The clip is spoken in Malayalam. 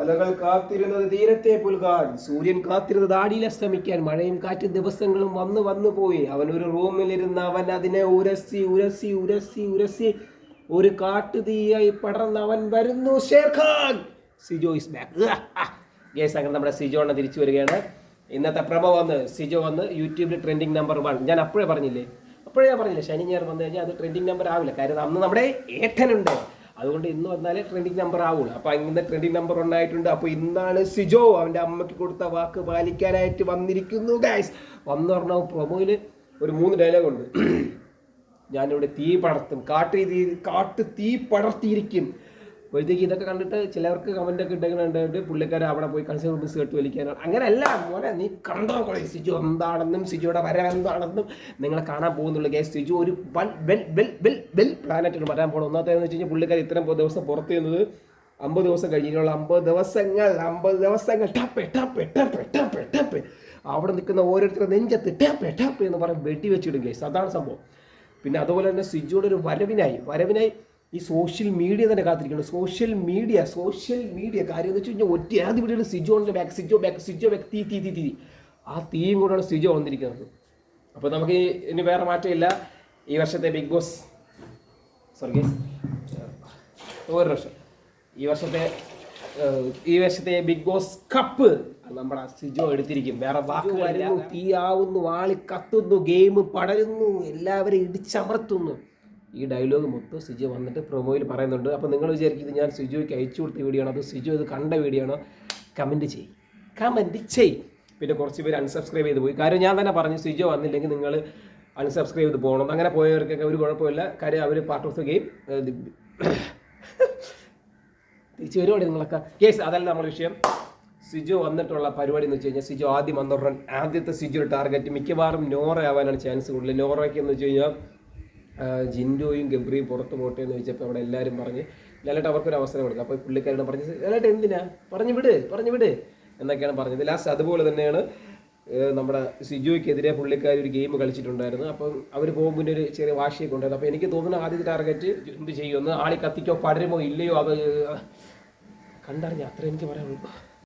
അലകൾ കാത്തിരുന്നത് തീരത്തെ പുൽകാൻ സൂര്യൻ കാത്തിരുന്നത് ആടിയിൽ അസ്തമിക്കാൻ. മഴയും കാറ്റും ദിവസങ്ങളും വന്നു വന്നു പോയി. അവൻ ഒരു റൂമിലിരുന്ന് അവൻ അതിനെ ഉരസി ഉരസി ഉരസി ഉരസി ഒരു കാട്ടുതീയായി പടർന്ന് അവൻ വരുന്നു. Sherkhan Sijo is back yes അങ്ങനെ നമ്മുടെ സിജോ എണ്ണ തിരിച്ചു വരികയാണ്. ഇന്നത്തെ പ്രഭ വന്ന് സിജോ വന്ന് യൂട്യൂബിൽ ട്രെൻഡിങ് നമ്പർ വൺ ഞാൻ അപ്പോഴേ പറഞ്ഞില്ലേ? അപ്പോഴേ ഞാൻ പറഞ്ഞില്ലേ? ശനി ഞായർ വന്നു കഴിഞ്ഞാൽ അത് ട്രെൻഡിങ് നമ്പർ ആവില്ല. കാര്യം അന്ന് നമ്മുടെ ഏട്ടനുണ്ട്. അതുകൊണ്ട് ഇന്ന് വന്നാലേ ട്രെൻഡിങ് നമ്പർ ആവുള്ളൂ. അപ്പൊ ഇന്ന് ട്രെൻഡിങ് നമ്പർ ഉണ്ടായിട്ടുണ്ട്. അപ്പൊ ഇന്നാണ് സിജോ അവന്റെ അമ്മയ്ക്ക് കൊടുത്ത വാക്ക് പാലിക്കാനായിട്ട് വന്നിരിക്കുന്നു ഗൈസ് വന്നു പറഞ്ഞ പ്രൊമോയിൽ ഒരു മൂന്ന് ഡയലോഗ് ഉണ്ട്. ഞാനിവിടെ തീ പടർത്തും. കാട്ടു തീ കാട്ട് തീ പടർത്തിയിരിക്കും. അപ്പോഴത്തേക്ക് ഇതൊക്കെ കണ്ടിട്ട് ചിലവർക്ക് കമന്റ് ഒക്കെ ഇട്ടുന്നുണ്ട് പുള്ളിക്കാർ അവിടെ പോയി കൺസ്യൂമർ ബിസ് കേട്ട് വലിക്കാനാണ്. അങ്ങനെയല്ല മോനെ നീ കണ്ടോ കളി സിജു? എന്താണെന്നും സിജുയുടെ വരവ് എന്താണെന്നും നിങ്ങളെ കാണാൻ പോകുന്നുള്ളൂ ഗേ സിജു ഒരു വൺ വെൽ വെൽ വെൽ വെൽ പ്ലാനറ്റിൽ വരാൻ പോകണം ഒന്നാമത്തേന്ന് വെച്ച് കഴിഞ്ഞാൽ പുള്ളിക്കാർ ഇത്രയും ദിവസം പുറത്ത് ചെയ്യുന്നത് അമ്പത് ദിവസം കഴിഞ്ഞിട്ടുള്ള അമ്പത് ദിവസങ്ങൾ അമ്പത് ദിവസങ്ങൾ. അവിടെ നിൽക്കുന്ന ഓരോരുത്തരും നെഞ്ചത്ത് ടാപ്പ് ടപ്പ് എന്ന് പറഞ്ഞ് വെട്ടി വെച്ചിടും ഗേസ് അതാണ് സംഭവം. പിന്നെ അതുപോലെ തന്നെ സിജുയുടെ ഒരു വരവിനായി വരവിനായി ഈ സോഷ്യൽ മീഡിയ തന്നെ കാത്തിരിക്കുന്നു സോഷ്യൽ മീഡിയ സോഷ്യൽ മീഡിയ കാര്യം എന്ന് വെച്ച് കഴിഞ്ഞാൽ ഒറ്റ ആദ്യ വീഡിയോയിൽ സിജോണിന്റെ back Sijo back Sijo back തീ തീ തീ തീ. ആ തീയും കൂടെയാണ് സിജോ വന്നിരിക്കുന്നത്. അപ്പോൾ നമുക്ക് ഇനി വേറെ മാറ്റമില്ല. ഈ വർഷത്തെ ബിഗ് ബോസ് സോറി ഒരു വർഷം. ഈ വർഷത്തെ ഈ വർഷത്തെ ബിഗ് ബോസ് കപ്പ് നമ്മുടെ സിജോ എടുത്തിരിക്കും. വേറെ വാക്ക് വരുന്നു തീയാവുന്നു വാളി കത്തുന്നു ഗെയിം പടരുന്നു എല്ലാവരും ഇടിച്ചമർത്തുന്നു. ഈ ഡയലോഗ് മൊത്തം സിജു വന്നിട്ട് പ്രൊമോയിൽ പറയുന്നുണ്ട്. അപ്പോൾ നിങ്ങൾ വിചാരിക്കുന്നത് ഞാൻ സിജോയ്ക്ക് അയച്ചു കൊടുത്ത വീഡിയോ ആണോ. അത് സിജു ഇത് കണ്ട വീഡിയോ ആണോ? കമന്റ് ചെയ്യും. കമന്റ് ചെയ് പിന്നെ കുറച്ച് പേര് അൺസബ്സ്ക്രൈബ് ചെയ്ത് പോയി. കാര്യം ഞാൻ തന്നെ പറഞ്ഞു സിജു വന്നില്ലെങ്കിൽ നിങ്ങൾ അൺസബ്സ്ക്രൈബ് ചെയ്ത് പോകണം. അങ്ങനെ പോയവർക്കൊക്കെ ഒരു കുഴപ്പമില്ല. കാര്യം അവർ പാർട്ട് ഓഫ് ദ ഗെയിം തിരിച്ചു വരുവാണ് നിങ്ങളൊക്കെ? കേസ് അതല്ല നമ്മുടെ വിഷയം. സിജു വന്നിട്ടുള്ള പരിപാടി എന്ന് വെച്ച് കഴിഞ്ഞാൽ സിജു ആദ്യം വന്ന ആദ്യത്തെ സിജു ടാർഗറ്റ് മിക്കവാറും നോറ ആവാനാണ് ചാൻസ് കൂടുതൽ. നോറയ്ക്ക് എന്ന് വെച്ച് കഴിഞ്ഞാൽ ജിൻഡോയും ഗബ്രിയും പുറത്ത് പോട്ടെ എന്ന് ചോദിച്ചപ്പോൾ അവിടെ എല്ലാവരും പറഞ്ഞ് ലാലേട്ട് അവർക്കൊരു അവസരം കൊടുക്കും അപ്പോൾ പുള്ളിക്കാരോട് പറഞ്ഞ് ലാലേട്ട് എന്തിനാ? പറഞ്ഞു വിട് പറഞ്ഞു വിട് എന്നൊക്കെയാണ് പറഞ്ഞത്. ലാസ്റ്റ് അതുപോലെ തന്നെയാണ് നമ്മുടെ സിജുവിക്കെതിരെ പുള്ളിക്കാർ ഒരു ഗെയിം കളിച്ചിട്ടുണ്ടായിരുന്നു. അപ്പം അവർ പോകുമ്പോൾ ഒരു ചെറിയ വാശിയൊക്കെ ഉണ്ടായിരുന്നു. അപ്പോൾ എനിക്ക് തോന്നുന്നു ആദ്യത്തെ ടാർഗറ്റ് എന്ത് ചെയ്യുമെന്ന് ആളി കത്തിക്കോ പടരുമോ ഇല്ലയോ അത് കണ്ടറിഞ്ഞ അത്ര എനിക്ക് പറയാനുള്ളൂ.